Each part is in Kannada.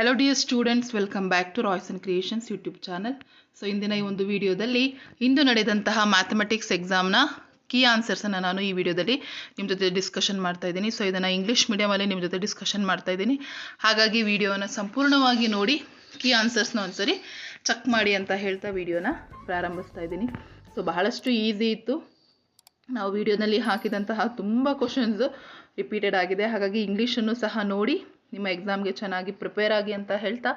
Hello dear students welcome back to Royce and creations YouTube channel so ಇಂದಿನ ಈ ಒಂದು ವಿಡಿಯೋದಲ್ಲಿ ಇಂದು ನಡೆದಂತಹ ಮ್ಯಾಥಮೆಟಿಕ್ಸ್ ಎಕ್ಸಾಮ್ನ ಕೀ ಆನ್ಸರ್ಸನ್ನು ನಾನು ಈ ವಿಡಿಯೋದಲ್ಲಿ ನಿಮ್ಮ ಜೊತೆ ಡಿಸ್ಕಷನ್ ಮಾಡ್ತಾ ಇದ್ದೀನಿ. ಸೊ ಇದನ್ನು ಇಂಗ್ಲೀಷ್ ಮೀಡಿಯಮಲ್ಲಿ ನಿಮ್ಮ ಜೊತೆ ಡಿಸ್ಕಷನ್ ಮಾಡ್ತಾ ಇದ್ದೀನಿ. ಹಾಗಾಗಿ ವಿಡಿಯೋನ ಸಂಪೂರ್ಣವಾಗಿ ನೋಡಿ ಕೀ ಆನ್ಸರ್ಸ್ನ ಒಂದ್ಸರಿ ಚೆಕ್ ಮಾಡಿ ಅಂತ ಹೇಳ್ತಾ ವಿಡಿಯೋನ ಪ್ರಾರಂಭಿಸ್ತಾ ಇದ್ದೀನಿ. ಸೊ ಬಹಳಷ್ಟು ಈಸಿ ಇತ್ತು. ನಾವು ವಿಡಿಯೋನಲ್ಲಿ ಹಾಕಿದಂತಹ ತುಂಬ ಕ್ವಶನ್ಸು ರಿಪೀಟೆಡ್ ಆಗಿದೆ. ಹಾಗಾಗಿ ಇಂಗ್ಲೀಷನ್ನು ಸಹ ನೋಡಿ ನಿಮ್ಮ ಎಕ್ಸಾಮ್ಗೆ ಚೆನ್ನಾಗಿ ಪ್ರಿಪೇರ್ ಆಗಿ ಅಂತ ಹೇಳ್ತಾ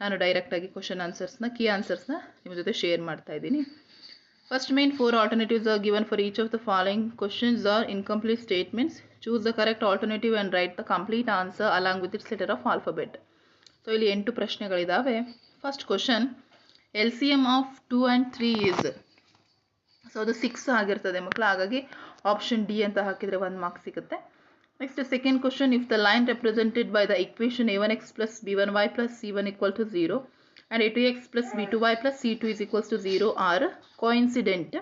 ನಾನು ಡೈರೆಕ್ಟಾಗಿ ಕ್ವಶನ್ ಆನ್ಸರ್ಸ್ನ ಕೀ ಆನ್ಸರ್ಸ್ನ ನಿಮ್ಮ ಜೊತೆ ಶೇರ್ ಮಾಡ್ತಾ ಇದ್ದೀನಿ. First main four alternatives are given for each of the following questions are incomplete statements choose the correct alternative and write the complete answer along with its letter of alphabet so ಇಲ್ಲಿ ಎಂಟು ಪ್ರಶ್ನೆಗಳಿದ್ದಾವೆ first question L C M of two and three is so ಅದು ಸಿಕ್ಸ್ ಆಗಿರ್ತದೆ ಮಕ್ಕಳು ಹಾಗಾಗಿ ಆಪ್ಷನ್ ಡಿ ಅಂತ ಹಾಕಿದರೆ ಒಂದು ಮಾರ್ಕ್ಸ್ ಸಿಗುತ್ತೆ. Next second question if the line represented by the equation A one X plus B one Y plus C one equal to zero and A two X plus B two Y plus C two is equals to zero are coincident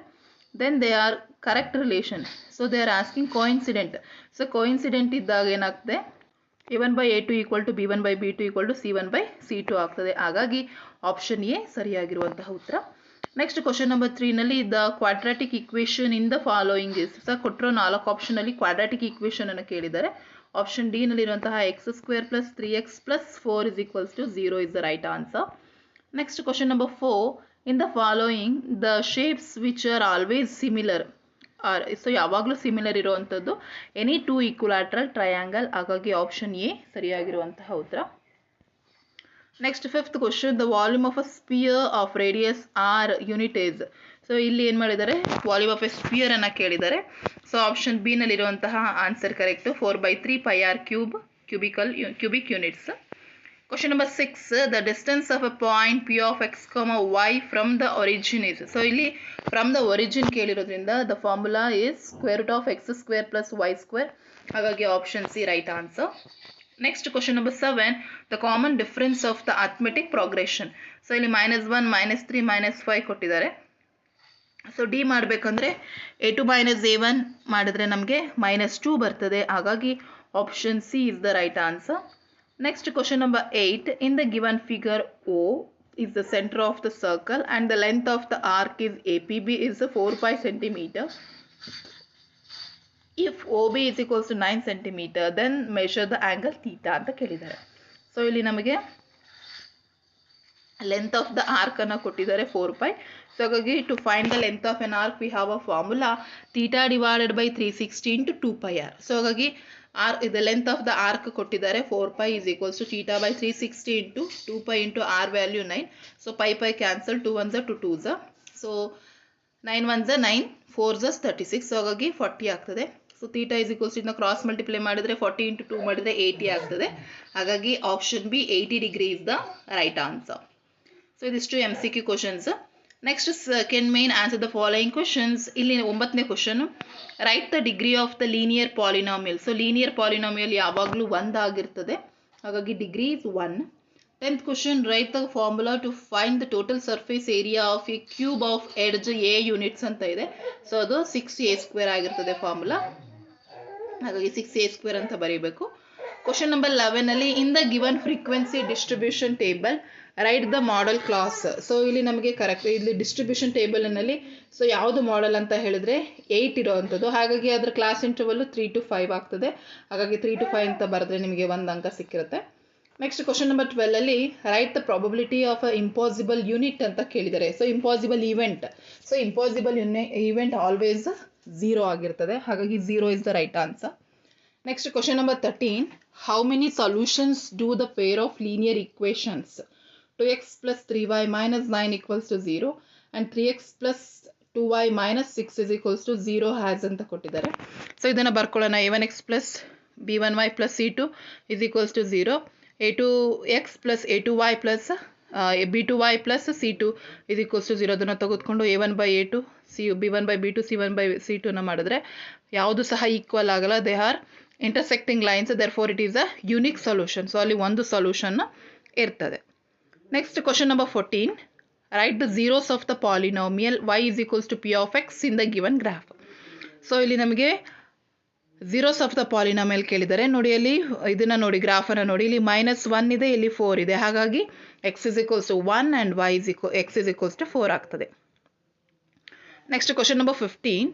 then they are correct relation so they are asking coincident so coincident ಇದ್ದಾಗ ಏನಾಗ್ತದೆ? A one by A two equal to B one by B two equal to C one by C two ಆಗ್ತದೆ. ಹಾಗಾಗಿ ಆಪ್ಷನ್ ಎ ಸರಿಯಾಗಿರುವಂತಹ ಉತ್ತರ. Next question number ತ್ರೀನಲ್ಲಿ the quadratic equation in the following is sir ಕೊಟ್ಟಿರೋ ನಾಲ್ಕು ಆಪ್ಷನಲ್ಲಿ ಕ್ವಾಡ್ರಾಟಿಕ್ ಇಕ್ವೇಷನ್ ಅನ್ನು ಕೇಳಿದ್ದಾರೆ. Option D ನಲ್ಲಿರುವಂತಹ X square plus three X plus four is equals to zero is the right answer next question number four in the following the shapes which are always similar are so ಯಾವಾಗಲೂ ಸಿಮಿಲರ್ ಇರುವಂಥದ್ದು ಎನಿ ಟೂ ಈಕ್ವಲಾಟ್ರಲ್ ಟ್ರಯಾಂಗಲ್ ಹಾಗಾಗಿ ಆಪ್ಷನ್ ಎ ಸರಿಯಾಗಿರುವಂತಹ ಉತ್ತರ. Next fifth question the volume of a sphere of radius R unit is so ಇಲ್ಲಿ ಏನು ಮಾಡಿದ್ದಾರೆ? ವಾಲ್ಯೂಮ್ ಆಫ್ ಎ ಸ್ಪಿಯರ್ ಅನ್ನು ಕೇಳಿದ್ದಾರೆ. So option B ನಲ್ಲಿರುವಂತಹ answer correct four by three pi R cube cubical cubic units question number six the distance of a point P of X comma Y from the origin is so ಇಲ್ಲಿ from the origin ಕೇಳಿರೋದ್ರಿಂದ the formula is square root of X square plus Y square ಹಾಗಾಗಿ option C right answer next question number seven the common difference of the arithmetic progression so ಇಲ್ಲಿ minus one minus three minus five ಕೊಟ್ಟಿದ್ದಾರೆ. ಸೊ ಡಿ ಮಾಡಬೇಕಂದ್ರೆ A two minus A one ಮಾಡಿದ್ರೆ ನಮಗೆ ಮೈನಸ್ ಟೂ ಬರ್ತದೆ. ಹಾಗಾಗಿ option C is the right answer next question number eight in the given figure O is the center of the circle and the length of the arc is APB is 4 pi centimeter. If OB is equals to 9 centimeter, then measure the angle theta ಅಂತ ಕೇಳಿದ್ದಾರೆ. ಸೊ ಇಲ್ಲಿ ನಮಗೆ ಲೆಂತ್ ಆಫ್ ದ ಆರ್ಕ್ ಅನ್ನು ಕೊಟ್ಟಿದ್ದಾರೆ ಫೋರ್ ಪೈ ಸೊ ಹಾಗಾಗಿ to find the length of an arc we have a formula theta divided by three sixty into two pi R so ಹಾಗಾಗಿ ಆರ್ ಇದು ಲೆಂತ್ ಆಫ್ ದ ಆರ್ಕ್ ಕೊಟ್ಟಿದ್ದಾರೆ four pi is equals to theta by three sixty into two pi into R value nine so pi pi cancel two one ಝ two two ಝ ಸೊ ನೈನ್ ಒನ್ ಝ ನೈನ್ ಫೋರ್ ಝಸ್ ತರ್ಟಿ ಸಿಕ್ಸ್ ಸೊ ಹಾಗಾಗಿ ಫಾರ್ಟಿ ಆಗ್ತದೆ. ಸೊ ತೀಟಾ ಇಸ್ ಈಕ್ವಲ್ಸ್ ಇದನ್ನ ಕ್ರಾಸ್ ಮಲ್ಟಿಪ್ಲೈ ಮಾಡಿದರೆ ಫಾರ್ಟಿ ಇಂಟು ಟೂ ಮಾಡಿದ್ರೆ ಏಯ್ಟಿ ಆಗ್ತದೆ. ಹಾಗಾಗಿ option B eighty degree is the right answer so ಇದಿಷ್ಟು M C Q questions next second main answer the following questions ಇಲ್ಲಿ ಒಂಬತ್ತನೇ question write the degree of the linear polynomial so linear polynomial ಯಾವಾಗಲೂ ಒಂದಾಗಿರ್ತದೆ ಹಾಗಾಗಿ degree is one tenth question write the formula to find the total surface area of a cube of edge A units ಅಂತ ಇದೆ. ಸೊ ಅದು ಸಿಕ್ಸ್ ಎ ಸ್ಕ್ವೇರ್ ಆಗಿರ್ತದೆ ಫಾರ್ಮುಲಾ ಹಾಗಾಗಿ ಸಿಕ್ಸ್ ಎ ಸ್ಕ್ವೇರ್ ಅಂತ ಬರೀಬೇಕು. Question number ಲೆವೆನಲ್ಲಿ in the given frequency distribution table write the modal class so ಇಲ್ಲಿ ನಮಗೆ ಕರೆಕ್ಟ್ ಇಲ್ಲಿ ಡಿಸ್ಟ್ರಿಬ್ಯೂಷನ್ ಟೇಬಲ್ನಲ್ಲಿ ಸೊ ಯಾವುದು ಮಾಡೆಲ್ ಅಂತ ಹೇಳಿದ್ರೆ ಏಯ್ಟ್ ಇರೋವಂಥದ್ದು. ಹಾಗಾಗಿ ಅದರ class interval three to five ಆಗ್ತದೆ. ಹಾಗಾಗಿ ತ್ರೀ ಟು ಫೈವ್ ಅಂತ ಬರೆದ್ರೆ ನಿಮಗೆ ಒಂದು ಅಂಕ ಸಿಕ್ಕಿರುತ್ತೆ. Next question number ಟ್ವೆಲ್ಲಲ್ಲಿ write the probability of a impossible unit ಅಂತ ಕೇಳಿದ್ದಾರೆ so impossible event so impossible ಯೂನಿ event always zero ಆಗಿರ್ತದೆ. ಹಾಗಾಗಿ zero is the right answer next question number thirteen how many solutions do the pair of linear equations two X plus three Y minus nine equals to zero and three X plus two Y minus six is equals to zero has ಅಂತ ಕೊಟ್ಟಿದ್ದಾರೆ. ಸೊ ಇದನ್ನು ಬರ್ಕೊಳ್ಳೋಣ. A one X plus B one Y plus C two is equals to zero A two X plus A two Y plus B two Y plus C two ಇದಕ್ಕೋಸ್ಟು zero ಅದನ್ನು ತೆಗೆದುಕೊಂಡು A one by A two C B one by B two C C one by ಟುನ ಮಾಡಿದ್ರೆ ಯಾವುದು ಸಹ ಈಕ್ವಲ್ ಆಗಲ್ಲ. They are intersecting lines therefore it is a unique solution so ಅಲ್ಲಿ ಒಂದು ಸೊಲ್ಯೂಷನ್ ಇರ್ತದೆ. Next question number fourteen write the zeros of the polynomial Y is equals to P of X in the given graph so ಇಲ್ಲಿ ನಮಗೆ ಝೀರೋಸ್ ಆಫ್ ದ ಪಾಲಿನಾಮಿಯಲ್ ಕೇಳಿದರೆ ನೋಡಿ ಅಲ್ಲಿ, ಇದನ್ನು ನೋಡಿ ಗ್ರಾಫನ್ನು ನೋಡಿ, ಇಲ್ಲಿ ಮೈನಸ್ ಒನ್ ಇದೆ, ಇಲ್ಲಿ ಫೋರ್ ಇದೆ. ಹಾಗಾಗಿ X is equals to one and Y is ಈಕ್ವ X is equals to four ಆಗ್ತದೆ. Next question number fifteen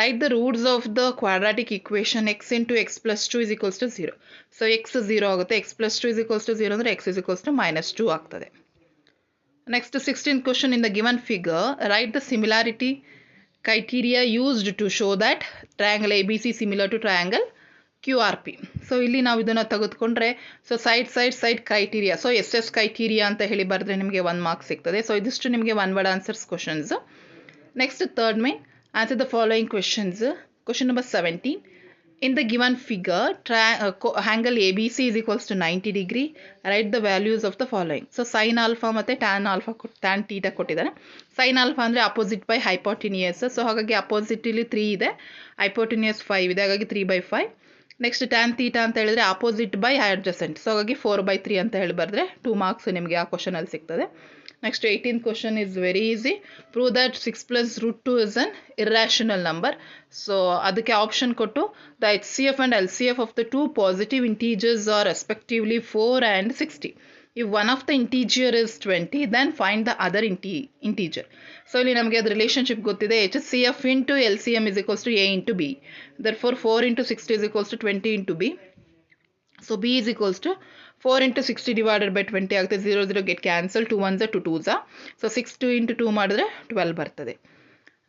write the roots of the quadratic equation X into X plus two is equals to zero so X zero ಆಗುತ್ತೆ X plus two is equals to zero ಅಂದರೆ X is equals to minus two ಆಗ್ತದೆ. Next sixteen question in the given figure write the similarity criteria used to show that triangle ABC similar to triangle QRP. So ಇಲ್ಲಿ ನಾವು ಇದನ್ನು ತೆಗೆದುಕೊಂಡ್ರೆ so side side side criteria so S S criteria ಅಂತ ಹೇಳಿ ಬರೆದ್ರೆ ನಿಮಗೆ ಒನ್ ಮಾರ್ಕ್ ಸಿಗ್ತದೆ. ಸೊ ಇದಿಷ್ಟು ನಿಮಗೆ one word answers questions next third main answer the following questions question number seventeen given figure triangle A B C is equals to ninety degree write the values of the following so sine alpha ಮತ್ತು ಟ್ಯಾನ್ ಆಲ್ಫಾ tan ಟೀಟಾ ಕೊಟ್ಟಿದ್ದಾರೆ. ಸೈನ್ ಆಲ್ಫಾ ಅಂದರೆ ಅಪೋಸಿಟ್ ಬೈ ಹೈಪೋಟಿನಿಯಸ್ ಸೊ ಹಾಗಾಗಿ ಅಪೋಸಿಟ್ ಇಲ್ಲಿ ತ್ರೀ ಇದೆ. ಹೈಪೋಟಿನಿಯಸ್ ಫೈವ್ ಇದೆ. ಹಾಗಾಗಿ three by five next tan theta ಅಂತ ಹೇಳಿದ್ರೆ ಅಪೋಸಿಟ್ ಬೈ ಅಡ್ಜಸೆಂಟ್ ಸೊ ಹಾಗಾಗಿ ಫೋರ್ ಬೈ ತ್ರೀ ಅಂತ ಹೇಳಿ ಬರೆದ್ರೆ ಟೂ ಮಾರ್ಕ್ಸ್ ನಿಮಗೆ ಆ ಕ್ವಶನಲ್ಲಿ ಸಿಗ್ತದೆ. Next eighteen question is very easy prove that six plus root two is an irrational number so ಅದಕ್ಕೆ ಆಪ್ಷನ್ ಕೊಟ್ಟು the H C F and L C F of the two positive integers are respectively four and sixty if one of the integer is 20 then find the other inti, integer. ಸೊ ಇಲ್ಲಿ ನಮಗೆ ಅದು ರಿಲೇಷನ್ಶಿಪ್ ಗೊತ್ತಿದೆ. H C F into L C M is equals to A into B therefore four into sixty is equals to twenty into B so B is equals to four into sixty divided by twenty ಆಗುತ್ತೆ zero zero get cancel two one ಝ two twos so six two into two ಮಾಡಿದ್ರೆ ಟ್ವೆಲ್ ಬರ್ತದೆ.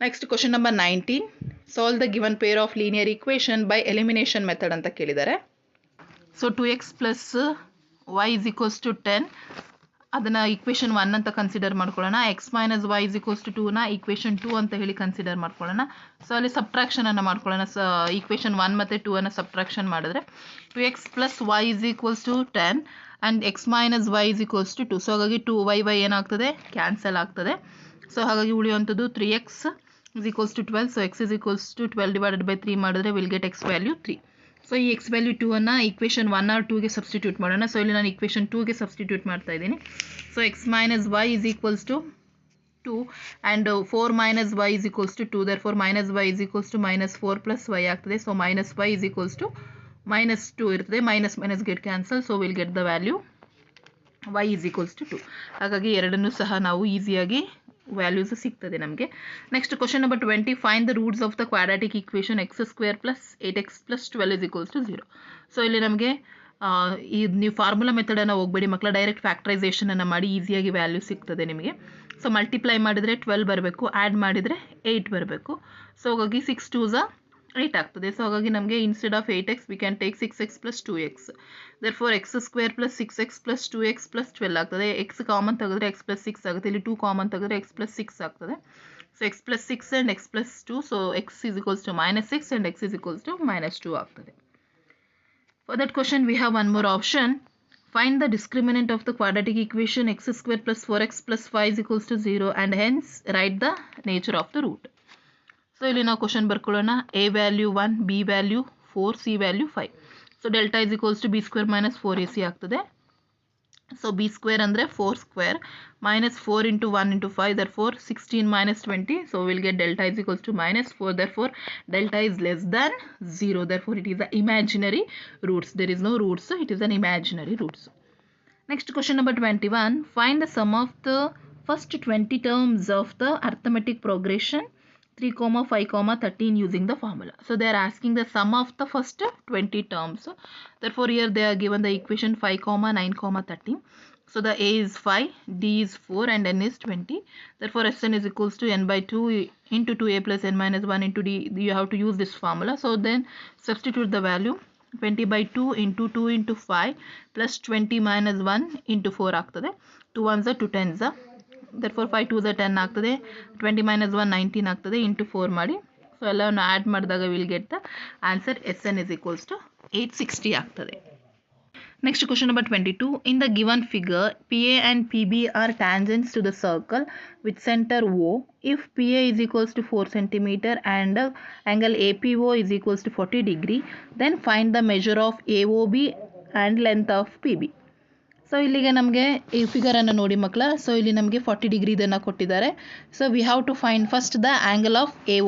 Next question number nineteen solve the given pair of linear equation by elimination method ಅಂತ ಕೇಳಿದ್ದಾರೆ. So two x plus y is equals to ten ಅದನ್ನು ಇಕ್ವೇಷನ್ ಒನ್ ಅಂತ ಕನ್ಸಿಡರ್ ಮಾಡ್ಕೊಳ್ಳೋಣ. X minus y is equals to ಟೂನ equation two ಅಂತ ಹೇಳಿ ಕನ್ಸಿಡರ್ ಮಾಡ್ಕೊಳ್ಳೋಣ. ಸೊ ಅಲ್ಲಿ ಸಬ್ಟ್ರಾಕ್ಷನನ್ನು ಮಾಡ್ಕೊಳ್ಳೋಣ. ಸ ಇಕ್ವೇಷನ್ ಒನ್ ಮತ್ತು ಟೂ ಅನ್ನು ಸಬ್ಟ್ರಾಕ್ಷನ್ ಮಾಡಿದ್ರೆ two x plus y is equals to ten and x minus y is equals to two so ಹಾಗಾಗಿ ಟೂ ವೈ ವೈ ಏನಾಗ್ತದೆ? ಕ್ಯಾನ್ಸಲ್ ಆಗ್ತದೆ. ಸೊ ಹಾಗಾಗಿ ಉಳಿಯುವಂಥದ್ದು three x is equals to twelve so x is equals to twelve divided by three ಮಾಡಿದ್ರೆ will get x value three so ಈ ಎಕ್ಸ್ ವ್ಯಾಲ್ಯೂ ಟೂ ಅನ್ನು ಈಕ್ವೇಷನ್ ಒನ್ ಆರ್ ಟೂಗೆ ಸಬ್ಸ್ಟಿಟ್ಯೂಟ್ ಮಾಡೋಣ. ಸೊ ಇಲ್ಲಿ ನಾನು ಈಕ್ವೇಷನ್ ಟೂಗೆ ಸಬ್ಸ್ಟಿಟ್ಯೂಟ್ ಮಾಡ್ತಾ ಇದ್ದೀನಿ. So x minus y is equals to two and four minus y is equals to two therefore minus y is equals to minus four plus y ಆಗ್ತದೆ. So minus y is equals to minus two ಇರ್ತದೆ. Minus minus get cancel so will get the value y is equals to two ಹಾಗಾಗಿ ಎರಡನ್ನೂ ಸಹ ನಾವು ಈಸಿಯಾಗಿ ವ್ಯಾಲ್ಯೂಸ್ ಸಿಗ್ತದೆ ನಮಗೆ. Next question number twenty find the roots of the quadratic equation x square plus eight x plus twelve is equals to zero so ಇಲ್ಲಿ ನಮಗೆ ಈ ನೀವು ಫಾರ್ಮುಲಾ ಮೆಥಡನ್ನು ಹೋಗಬೇಡಿ ಮಕ್ಕಳ ಡೈರೆಕ್ಟ್ ಫ್ಯಾಕ್ಟ್ರೈಸೇಷನನ್ನು ಮಾಡಿ ಈಸಿಯಾಗಿ ವ್ಯಾಲ್ಯೂ ಸಿಗ್ತದೆ ನಿಮಗೆ. ಸೊ ಮಲ್ಟಿಪ್ಲೈ ಮಾಡಿದರೆ ಟ್ವೆಲ್ ಬರಬೇಕು ಆ್ಯಡ್ ಮಾಡಿದರೆ ಏಯ್ಟ್ ಬರಬೇಕು. ಸೊ ಹಾಗಾಗಿ ಸಿಕ್ಸ್ ಟೂಸ 8 ಆಗ್ತದೆ ಸೊ ಹಾಗಾಗಿ ನಮಗೆ instead of eight x we can take six x plus two x therefore x square plus six x plus two x plus twelve ಆಗ್ತದೆ ಎಕ್ಸ್ ಕಾಮನ್ ತೆಗೆದ್ರೆ ಎಕ್ಸ್ ಪ್ಲಸ್ ಸಿಕ್ಸ್ ಆಗುತ್ತೆ ಇಲ್ಲಿ ಟು ಕಾಮನ್ ತೆಗೆದ್ರೆ ಎಕ್ಸ್ ಪ್ಲಸ್ ಸಿಕ್ಸ್ ಆಗ್ತದೆ so x plus six and x plus two so x is equals to minus six and x is equals to minus two ಆಗ್ತದೆ for that question we have one more option find the discriminant of the quadratic equation x square plus 4x plus 5 is equals to 0 and hence write the nature of the root. So ಇಲ್ಲಿ ನಾವು question ಬರ್ಕೊಳ್ಳೋಣ A value one B value four C value five so delta is equals to B square minus four A C ಆಗ್ತದೆ. ಸೊ ಬಿ ಸ್ಕ್ವೇರ್ ಅಂದರೆ four square minus four into one into five therefore sixteen minus twenty so will get delta is equals to minus four therefore delta is less than zero therefore it is a imaginary roots there is no roots it is an imaginary roots next question number twenty one find the sum of the first twenty terms of the arithmetic progression 3 comma 5 comma 13 using the formula so they are asking the sum of the first 20 terms therefore here they are given the equation 5 comma 9 comma 13 so the a is 5 d is 4 and n is 20 therefore sn is equals to n by 2 into 2a plus n minus 1 into d you have to use this formula so then substitute the value 20 by 2 into 2 into 5 plus 20 minus 1 into 4 ಆಗ್ತದೆ 2 ones are 2 tens are therefore five twos ten ಆಗ್ತದೆ. ಟ್ವೆಂಟಿ ಮೈನಸ್ ಒನ್ ನೈನ್ಟೀನ್ ಆಗ್ತದೆ ಇಂಟು ಫೋರ್ ಮಾಡಿ. ಸೊ ಎಲ್ಲವನ್ನು ಆ್ಯಡ್ ಮಾಡಿದಾಗ will get the answer S N is equals to eight sixty ಆಗ್ತದೆ. Next question number twenty two in the given figure P A and P B are tangents to the circle with centre O if P A is equals to 4 centimeter and uh, angle APO is equals to 40 degree then find the measure of AOB and length of PB. So so ಇಲ್ಲಿಗೆ ನಮಗೆ ಈ ಫಿಗರನ್ನು ನೋಡಿ ಮಕ್ಕಳ ಸೊ ಇಲ್ಲಿ ನಮಗೆ ಫಾರ್ಟಿ ಡಿಗ್ರಿ ಇದನ್ನು ಕೊಟ್ಟಿದ್ದಾರೆ so we have to find first the angle of a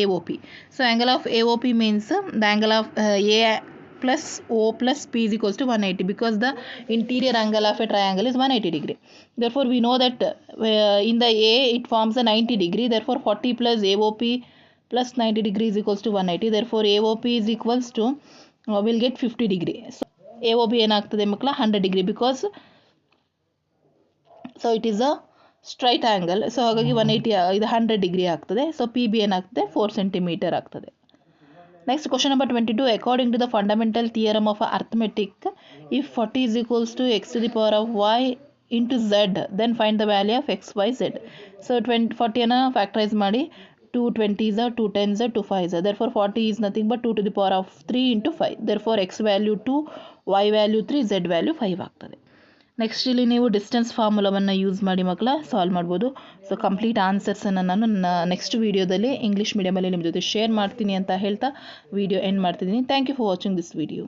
A O P so angle of A O P means the angle of A plus O plus P is equals to 180 because the interior angle of a triangle is 180 degree. Therefore, we know that uh, in the A it forms a 90 degree. Therefore, 40 plus AOP plus 90 degree is equals to 180. Therefore, AOP is equals to uh, we'll get 50 degree. So, AOP ಏನಾಗ್ತದೆ ಮಕ್ಕಳ 100 degree because so it is a straight angle so ಹಾಗಾಗಿ ಒನ್ ಏಯ್ಟಿ ಇದು ಹಂಡ್ರೆಡ್ ಡಿಗ್ರಿ ಆಗ್ತದೆ ಸೊ ಪಿ ಬಿ ಏನಾಗ್ತದೆ ಫೋರ್ ಸೆಂಟಿಮೀಟರ್ ಆಗ್ತದೆ Next question number 22. According to the fundamental theorem of arithmetic, if 40 is equals to x to the power of y into z, then find the value of x, y, z. So 20, 40 ಅನ್ನ factorize ಮಾಡಿ 2 20s are 2 10s are 2 5s are. Therefore 40 is nothing but 2 to the power of 3 into 5. Therefore x value 2, y value 3, z value 5 ಆಗ್ತದೆ ನೆಕ್ಸ್ಟ್ ಇಲ್ಲಿ ನೀವು ಡಿಸ್ಟೆನ್ಸ್ ಫಾರ್ಮುಲಾವನ್ನು ಯೂಸ್ ಮಾಡಿ ಮಕ್ಕಳ ಸಾಲ್ವ್ ಮಾಡ್ಬೋದು ಸೊ ಕಂಪ್ಲೀಟ್ ಆನ್ಸರ್ಸನ್ನು ನಾನು ನೆಕ್ಸ್ಟ್ ವೀಡಿಯೋದಲ್ಲಿ ಇಂಗ್ಲೀಷ್ ಮೀಡಿಯಮಲ್ಲಿ ನಿಮ್ಮ ಜೊತೆ ಶೇರ್ ಮಾಡ್ತೀನಿ ಅಂತ ಹೇಳ್ತಾ ವಿಡಿಯೋ ಎಂಡ್ ಮಾಡ್ತಿದ್ದೀನಿ thank you for watching this video